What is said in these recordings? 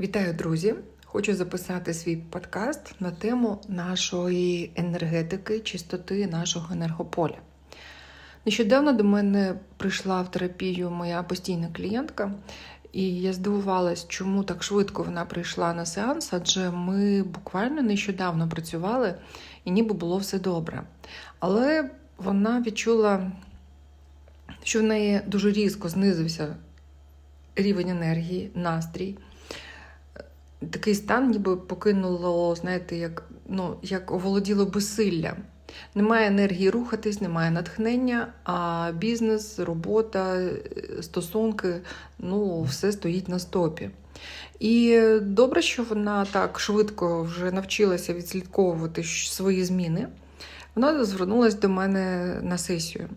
Вітаю, друзі! Хочу записати свій подкаст на тему нашої енергетики, чистоти нашого енергополя. Нещодавно до мене прийшла в терапію моя постійна клієнтка, і я здивувалась, чому так швидко вона прийшла на сеанс, адже ми буквально нещодавно працювали і ніби було все добре. Але вона відчула, що в неї дуже різко знизився рівень енергії, настрій. Такий стан, ніби покинуло, знаєте, як ну, як оволоділо безсилля. Немає енергії рухатись, немає натхнення, а бізнес, робота, стосунки ну, все стоїть на стопі. І добре, що вона так швидко вже навчилася відслідковувати свої зміни. Вона звернулася до мене на сесію.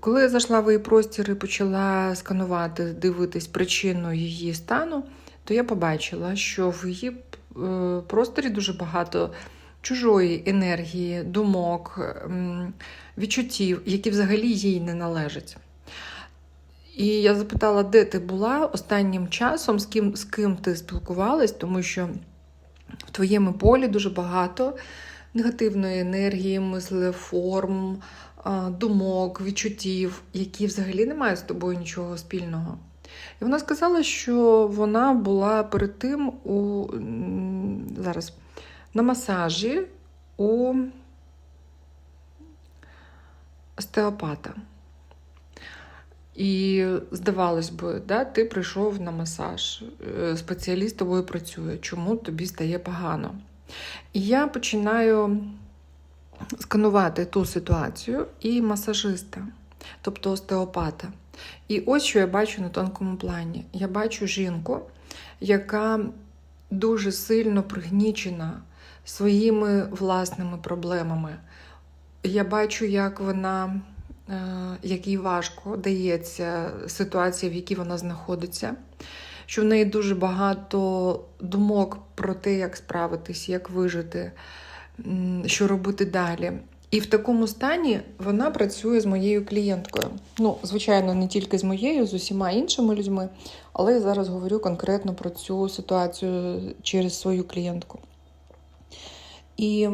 Коли я зайшла в її простір і почала сканувати, дивитись причину її стану, то я побачила, що в її е, просторі дуже багато чужої енергії, думок, відчуттів, які взагалі їй не належать. І я запитала, де ти була останнім часом, з ким з ким ти спілкувалась, тому що в твоєму полі дуже багато негативної енергії, мислеформ, думок, відчуттів, які взагалі не мають з тобою нічого спільного. І вона сказала, що вона була перед тим у зараз на масажі у остеопата. І, здавалось би, да, ти прийшов на масаж, е, спеціаліст тобою працює, чому тобі стає погано? І я починаю сканувати ту ситуацію і масажиста, тобто остеопата. І ось що я бачу на тонкому плані. Я бачу жінку, яка дуже сильно пригнічена своїми власними проблемами. Я бачу, як вона, е, як їй важко дається ситуація, в якій вона знаходиться, що в неї дуже багато думок про те, як справитись, як вижити, що робити далі. І в такому стані вона працює з моєю клієнткою. Ну, звичайно, не тільки з моєю, з усіма іншими людьми, але я зараз говорю конкретно про цю ситуацію через свою клієнтку. І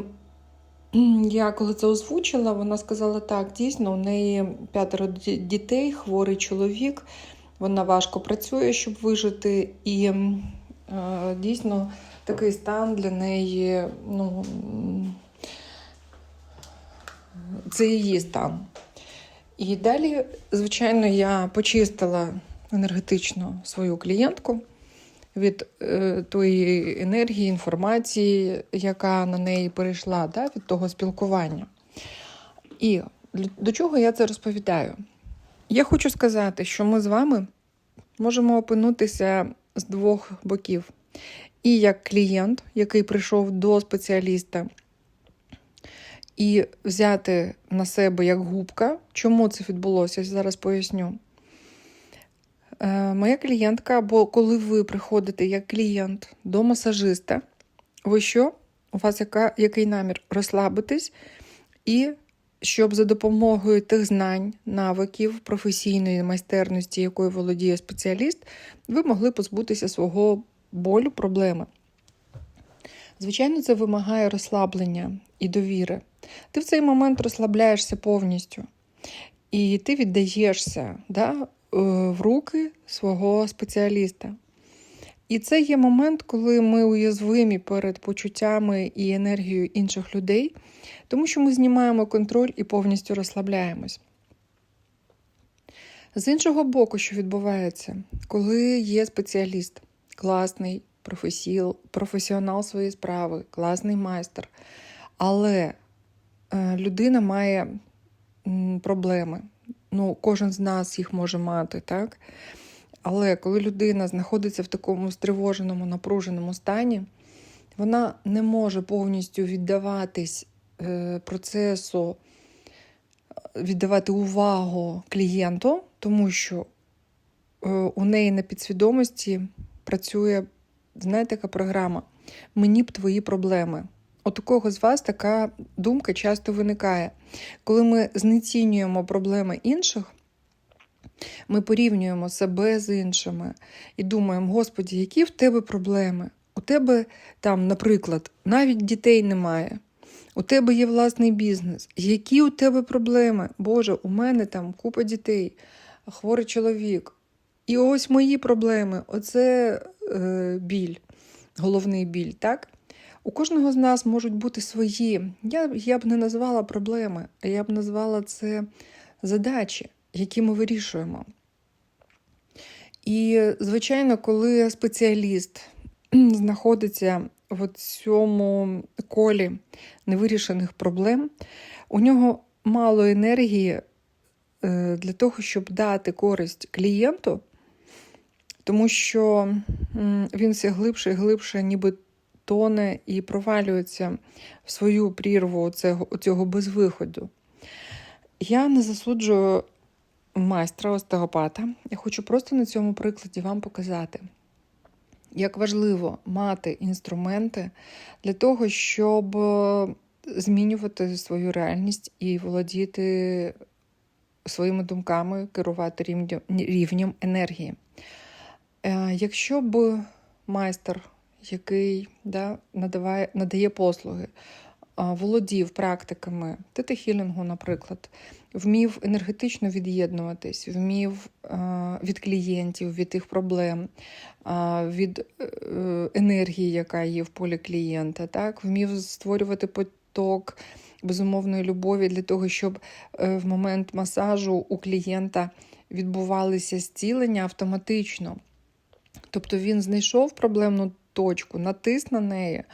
я коли це озвучила, вона сказала: так, дійсно, у неї п'ятеро дітей, хворий чоловік, вона важко працює, щоб вижити. І е, дійсно такий стан для неї, ну, це її стан. І далі, звичайно, я почистила енергетично свою клієнтку від е, тої енергії, інформації, яка на неї перейшла, да, від того спілкування. І до чого я це розповідаю? Я хочу сказати, що ми з вами можемо опинутися з двох боків. І як клієнт, який прийшов до спеціаліста, і взяти на себе як губка. Чому це відбулося? Я зараз поясню. Е, моя клієнтка, або коли ви приходите як клієнт до масажиста, ви що? У вас яка, який намір? Розслабитись, і щоб за допомогою тих знань, навиків, професійної майстерності, якою володіє спеціаліст, ви могли позбутися свого болю, проблеми. Звичайно, це вимагає розслаблення і довіри. Ти в цей момент розслабляєшся повністю. І ти віддаєшся да, е, в руки свого спеціаліста. І це є момент, коли ми уязвимі перед почуттями і енергією інших людей, тому що ми знімаємо контроль і повністю розслабляємось. З іншого боку, що відбувається, коли є спеціаліст, класний професіонал своєї справи, класний майстер, але людина має проблеми. Ну, Кожен з нас їх може мати, так? Але коли людина знаходиться в такому стривоженому, напруженому стані, вона не може повністю віддаватись е, процесу, віддавати увагу клієнту, тому що е, у неї на підсвідомості працює, знаєте, яка програма? Мені б твої проблеми. У такого з вас така думка часто виникає. Коли ми знецінюємо проблеми інших, Ми порівнюємо себе з іншими і думаємо, Господі, які в тебе проблеми? У тебе там, наприклад, навіть дітей немає. У тебе є власний бізнес. Які у тебе проблеми? Боже, у мене там купа дітей, хворий чоловік. І ось мої проблеми. Оце е, біль, головний біль, так? У кожного з нас можуть бути свої. Я, я б не назвала проблеми, а я б назвала це задачі, які ми вирішуємо. І, звичайно, коли спеціаліст знаходиться в цьому колі невирішених проблем, у нього мало енергії е, для того, щоб дати користь клієнту, тому що він все глибше і глибше, ніби тоне і провалюється в свою прірву цього, цього безвиходу. Я не засуджую майстра остеопата. Я хочу просто на цьому прикладі вам показати, як важливо мати інструменти для того, щоб змінювати свою реальність і володіти своїми думками, керувати рівнем енергії. Е, якщо б майстер, який да, надаває, надає послуги, володів практиками тетехілінгу, наприклад, вмів енергетично від'єднуватись, вмів від клієнтів, від їх проблем, від е, енергії, яка є в полі клієнта, так, вмів створювати поток безумовної любові для того, щоб е, в момент масажу у клієнта відбувалися зцілення автоматично. Тобто він знайшов проблемну точку, натис на неї,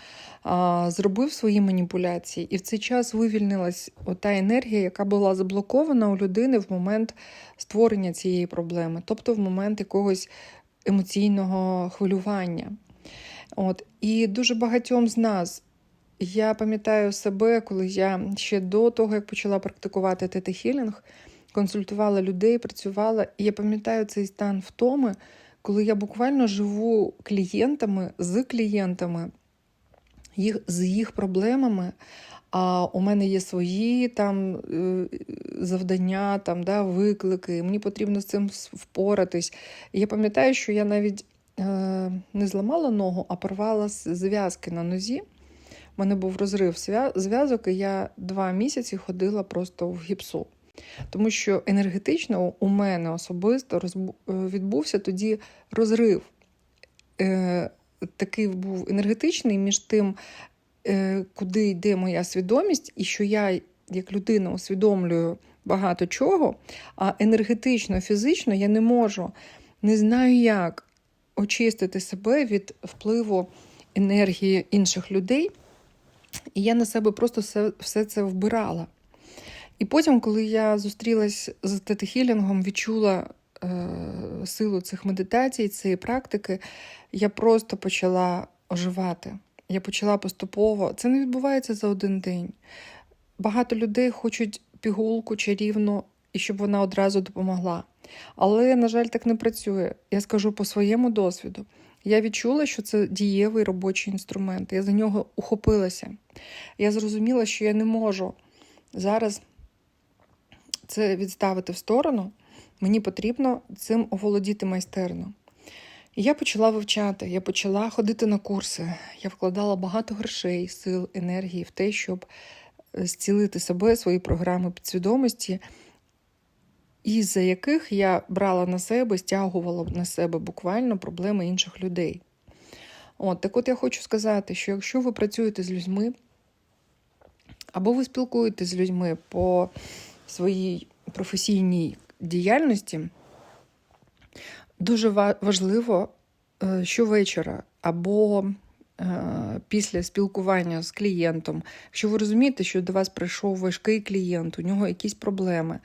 зробив свої маніпуляції, і в цей час вивільнилась та енергія, яка була заблокована у людини в момент створення цієї проблеми, тобто в момент якогось емоційного хвилювання. От. І дуже багатьом з нас. Я пам'ятаю себе, коли я ще до того, як почала практикувати тетехілінг, консультувала людей, працювала, і я пам'ятаю цей стан втоми, коли я буквально живу клієнтами з клієнтами, їх, з їх проблемами. А у мене є свої там е, завдання, там, да, виклики, мені потрібно з цим впоратись. Я пам'ятаю, що я навіть е, не зламала ногу, а порвала зв'язки на нозі. У мене був розрив зв'язок, і я два місяці ходила просто в гіпсу. Тому що енергетично у мене особисто е, відбувся тоді розрив. Е, Такий був енергетичний між тим, е, куди йде моя свідомість, і що я, як людина, усвідомлюю багато чого, а енергетично, фізично я не можу, не знаю, як очистити себе від впливу енергії інших людей. І я на себе просто все, все це вбирала. І потім, коли я зустрілась з тетехілінгом, відчула е, силу цих медитацій, цієї практики, я просто почала оживати. Я почала поступово. Це не відбувається за один день. Багато людей хочуть пігулку чарівну і щоб вона одразу допомогла. Але, на жаль, так не працює. Я скажу по своєму досвіду. Я відчула, що це дієвий робочий інструмент. Я за нього ухопилася. Я зрозуміла, що я не можу зараз це відставити в сторону, мені потрібно цим оволодіти майстерно. І я почала вивчати, я почала ходити на курси, я вкладала багато грошей, сил, енергії в те, щоб е, зцілити себе, свої програми підсвідомості, із-за яких я брала на себе, стягувала на себе буквально проблеми інших людей. От, Так от я хочу сказати, що якщо ви працюєте з людьми, або ви спілкуєтесь з людьми по своїй професійній діяльності дуже важливо е, щовечора або е, після спілкування з клієнтом, якщо ви розумієте, що до вас прийшов важкий клієнт, у нього якісь проблеми.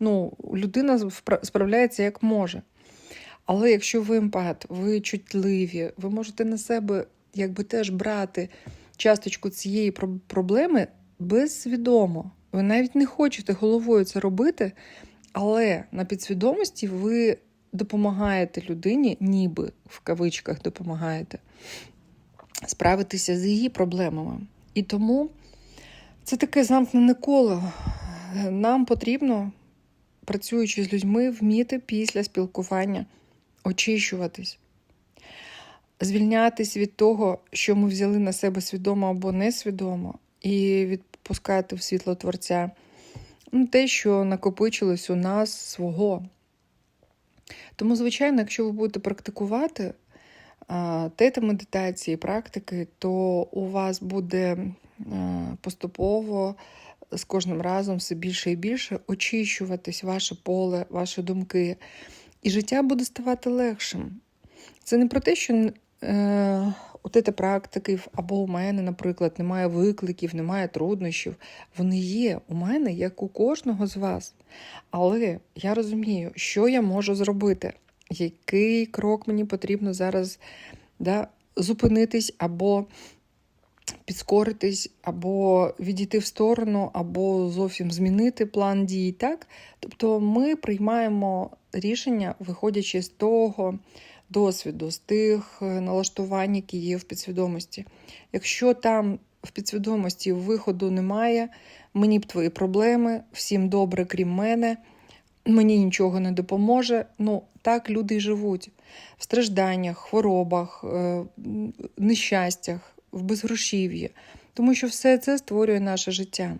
Ну, людина справляється як може. Але якщо ви емпат, ви чутливі, ви можете на себе якби теж брати часточку цієї проблеми безсвідомо. Ви навіть не хочете головою це робити, але на підсвідомості ви допомагаєте людині, ніби в кавичках допомагаєте справитися з її проблемами. І тому це таке замкнене коло. Нам потрібно працюючи з людьми, вміти після спілкування очищуватись, звільнятись від того, що ми взяли на себе свідомо або несвідомо, і відпускати в світло Творця ну, те, що накопичилось у нас свого. Тому, звичайно, якщо ви будете практикувати тета медитації, практики, то у вас буде поступово з кожним разом все більше і більше очищуватись ваше поле, ваші думки. І життя буде ставати легшим. Це не про те, що е, от це практики, або у мене, наприклад, немає викликів, немає труднощів. Вони є у мене, як у кожного з вас. Але я розумію, що я можу зробити, який крок мені потрібно зараз да, зупинитись або підскоритись, або відійти в сторону, або зовсім змінити план дій. так? Тобто ми приймаємо рішення, виходячи з того досвіду, з тих е, налаштувань, які є в підсвідомості. Якщо там в підсвідомості виходу немає, мені б твої проблеми, всім добре, крім мене, мені нічого не допоможе. Ну, так люди й живуть в стражданнях, хворобах, е, нещастях в безгрошів'ї, тому що все це створює наше життя.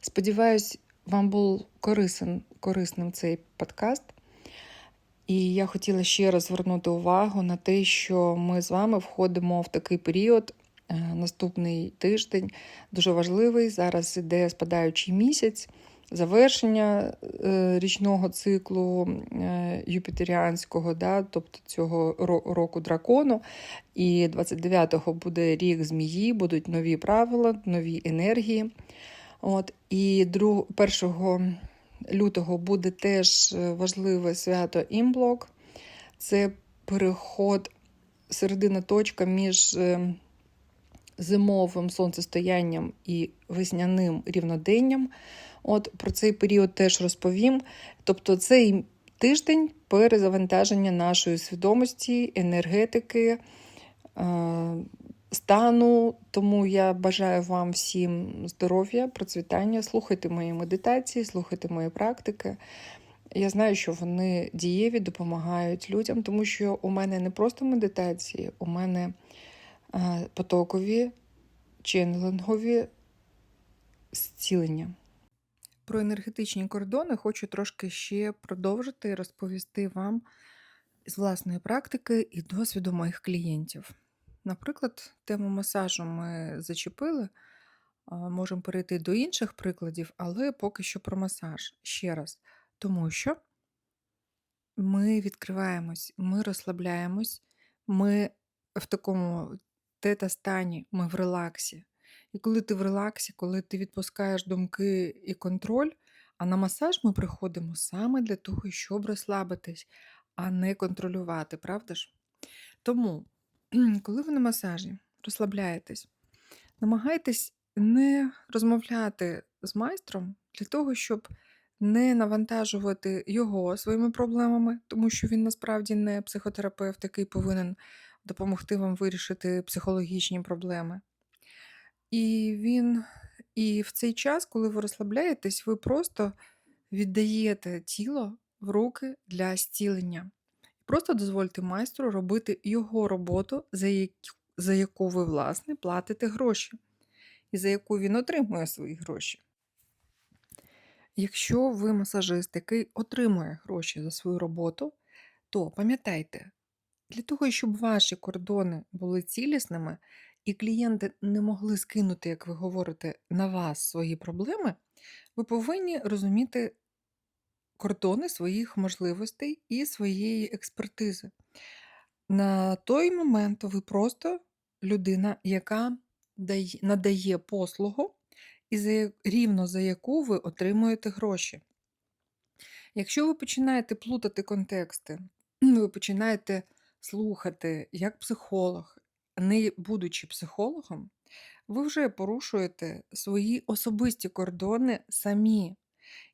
Сподіваюсь, вам був корисен, корисним цей подкаст. І я хотіла ще раз звернути увагу на те, що ми з вами входимо в такий період. Е, наступний тиждень дуже важливий. Зараз іде спадаючий місяць завершення е, річного циклу е, юпітеріанського, да, тобто цього року дракону. І 29-го буде рік змії, будуть нові правила, нові енергії. От, І 1 лютого буде теж важливе свято імблок. Це переход, середина точка між е, зимовим сонцестоянням і весняним рівноденням. От Про цей період теж розповім. Тобто, цей тиждень перезавантаження нашої свідомості, енергетики, е, стану. Тому я бажаю вам всім здоров'я, процвітання. Слухайте мої медитації, слухайте мої практики. Я знаю, що вони дієві, допомагають людям, тому що у мене не просто медитації, у мене е, потокові, ченнелингові зцілення. Про енергетичні кордони хочу трошки ще продовжити розповісти вам з власної практики і досвіду моїх клієнтів. Наприклад, тему масажу ми зачепили, можемо перейти до інших прикладів, але поки що про масаж ще раз. Тому що ми відкриваємось, ми розслабляємось, ми в такому тета-стані, ми в релаксі. І коли ти в релаксі, коли ти відпускаєш думки і контроль, а на масаж ми приходимо саме для того, щоб розслабитись, а не контролювати, правда ж? Тому, коли ви на масажі розслабляєтесь, намагайтесь не розмовляти з майстром для того, щоб не навантажувати його своїми проблемами, тому що він насправді не психотерапевт, який повинен допомогти вам вирішити психологічні проблеми. І він і в цей час, коли ви розслабляєтесь, ви просто віддаєте тіло в руки для зцілення. Просто дозвольте майстру робити його роботу, за яку, за яку ви, власне, платите гроші, і за яку він отримує свої гроші. Якщо ви масажист, який отримує гроші за свою роботу, то пам'ятайте, для того, щоб ваші кордони були цілісними, і клієнти не могли скинути, як ви говорите, на вас свої проблеми, ви повинні розуміти кордони своїх можливостей і своєї експертизи. На той момент ви просто людина, яка надає послугу, і за, рівно за яку ви отримуєте гроші. Якщо ви починаєте плутати контексти, ви починаєте слухати як психолог, не будучи психологом, ви вже порушуєте свої особисті кордони самі.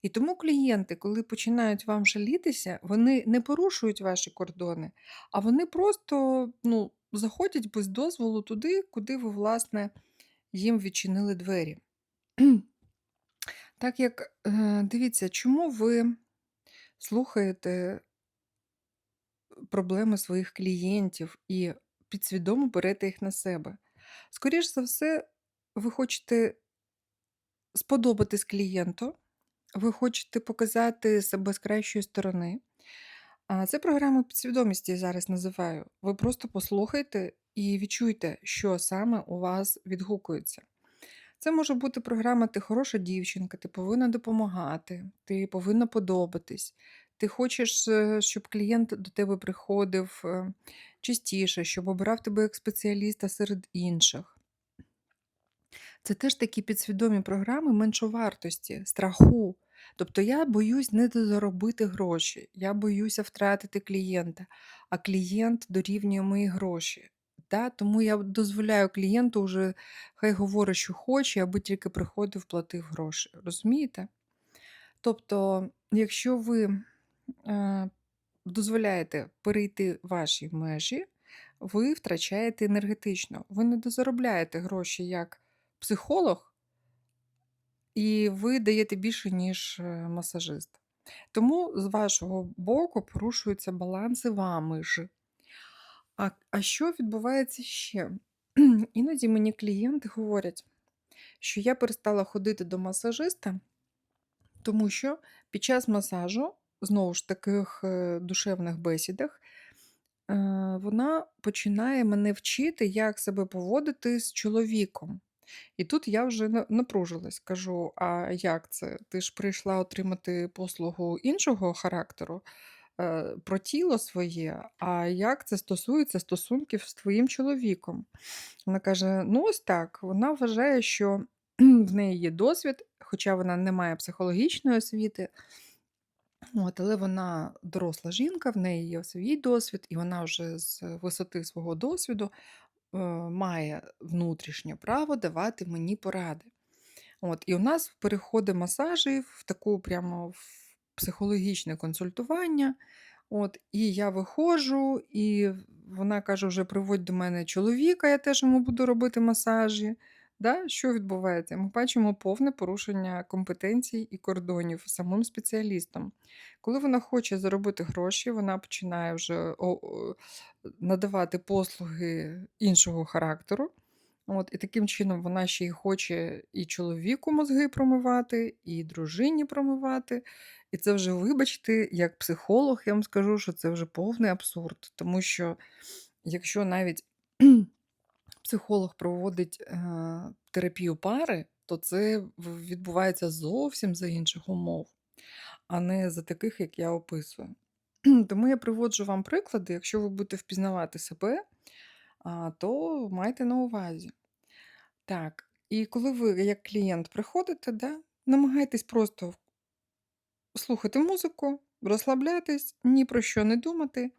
І тому клієнти, коли починають вам жалітися, вони не порушують ваші кордони, а вони просто ну, заходять без дозволу туди, куди ви, власне, їм відчинили двері. Так як, е, дивіться, чому ви слухаєте проблеми своїх клієнтів і підсвідомо берете їх на себе? Скоріш за все, ви хочете сподобатись клієнту, ви хочете показати себе з кращої сторони. А це програма підсвідомості я зараз називаю. Ви просто послухайте і відчуйте, що саме у вас відгукується. Це може бути програма Ти хороша дівчинка, ти повинна допомагати, ти повинна подобатись. Ти хочеш, е, щоб клієнт до тебе приходив е, частіше, щоб обирав тебе як спеціаліста серед інших. Це теж такі підсвідомі програми меншовартості, страху. Тобто я боюсь не заробити гроші, я боюся втратити клієнта, а клієнт дорівнює мої гроші. Да? Тому я дозволяю клієнту вже хай говорить, що хоче, аби тільки приходив, платив гроші. Розумієте? Тобто, якщо ви е, дозволяєте перейти ваші межі, ви втрачаєте енергетично. Ви не дозаробляєте гроші як психолог, і ви даєте більше, ніж е, масажист. Тому з вашого боку порушуються баланси вами ж. А, а що відбувається ще? Іноді мені клієнти говорять, що я перестала ходити до масажиста, тому що під час масажу, знову ж таких е, душевних бесідах, е, вона починає мене вчити, як себе поводити з чоловіком. І тут я вже напружилась, кажу: а як це? Ти ж прийшла отримати послугу іншого характеру е, про тіло своє, а як це стосується стосунків з твоїм чоловіком? Вона каже: ну, ось так. Вона вважає, що в неї є досвід, хоча вона не має психологічної освіти. От, але вона доросла жінка, в неї є свій досвід, і вона вже з висоти свого досвіду має внутрішнє право давати мені поради. От, і у нас переходи масажі в таку прямо в психологічне консультування. От, і я виходжу, і вона каже: вже приводь до мене чоловіка, я теж йому буду робити масажі. Да? Що відбувається? Ми бачимо повне порушення компетенцій і кордонів самим спеціалістом. Коли вона хоче заробити гроші, вона починає вже надавати послуги іншого характеру. От, і таким чином вона ще й хоче і чоловіку мозги промивати, і дружині промивати. І це вже, вибачте, як психолог, я вам скажу, що це вже повний абсурд. Тому що якщо навіть психолог проводить е, терапію пари, то це відбувається зовсім за інших умов, а не за таких, як я описую. Тому я приводжу вам приклади, якщо ви будете впізнавати себе, то майте на увазі. Так, і коли ви як клієнт приходите, да, намагайтесь просто слухати музику, розслаблятись, ні про що не думати,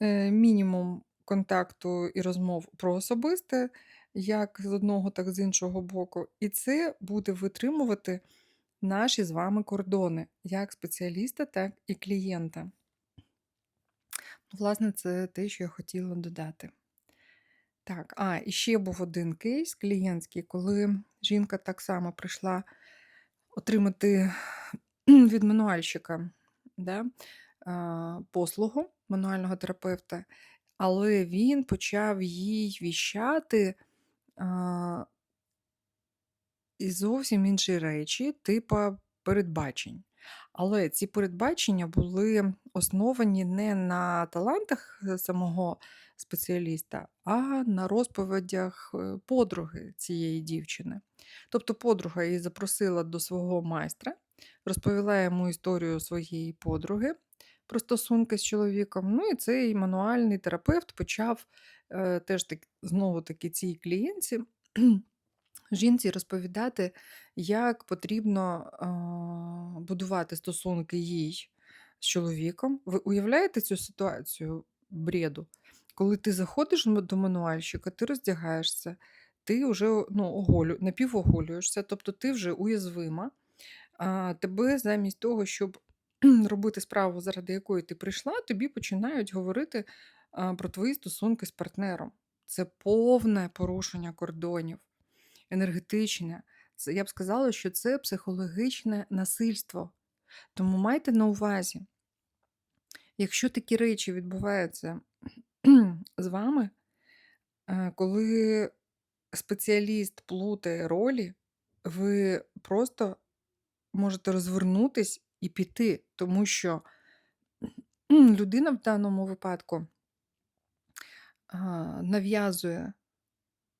е, мінімум контакту і розмов про особисте, як з одного, так і з іншого боку. І це буде витримувати наші з вами кордони, як спеціаліста, так і клієнта. Власне, це те, що я хотіла додати. Так, а, і ще був один кейс клієнтський, коли жінка так само прийшла отримати від мануальщика да, послугу мануального терапевта, але він почав їй віщати а, і зовсім інші речі, типа передбачень. Але ці передбачення були основані не на талантах е, самого спеціаліста, а на розповідях е, подруги цієї дівчини. Тобто подруга її запросила до свого майстра, розповіла йому історію своєї подруги про стосунки з чоловіком. Ну і цей мануальний терапевт почав е, теж так, знову таки цій клієнтці жінці розповідати, як потрібно а, будувати стосунки їй з чоловіком. Ви уявляєте цю ситуацію бреду? Коли ти заходиш до мануальщика, ти роздягаєшся, ти вже ну, оголю, напівоголюєшся, тобто ти вже уязвима. А тебе замість того, щоб робити справу, заради якої ти прийшла, тобі починають говорити про твої стосунки з партнером. Це повне порушення кордонів енергетичне. Це я б сказала, що це психологічне насильство. Тому майте на увазі, якщо такі речі відбуваються з вами, е, коли спеціаліст плутає ролі, ви просто можете розвернутись і піти, тому що людина в даному випадку нав'язує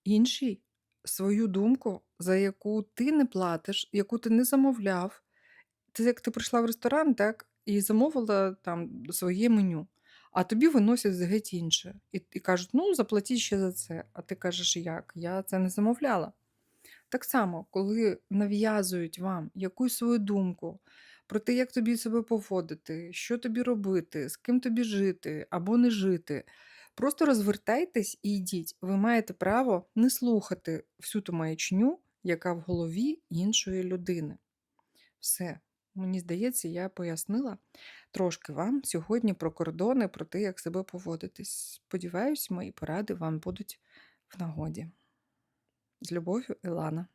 іншій свою думку, за яку ти не платиш, яку ти не замовляв. Це як ти прийшла в ресторан, так, і замовила там своє меню, а тобі виносять геть інше. І, і кажуть, ну, заплатіть ще за це. А ти кажеш, як? Я це не замовляла. Так само, коли нав'язують вам якусь свою думку про те, як тобі себе поводити, що тобі робити, з ким тобі жити або не жити. Просто розвертайтесь і йдіть. Ви маєте право не слухати всю ту маячню, яка в голові іншої людини. Все, мені здається, я пояснила трошки вам сьогодні про кордони, про те, як себе поводитись. Сподіваюсь, мої поради вам будуть в нагоді. З любов'ю, Ілана.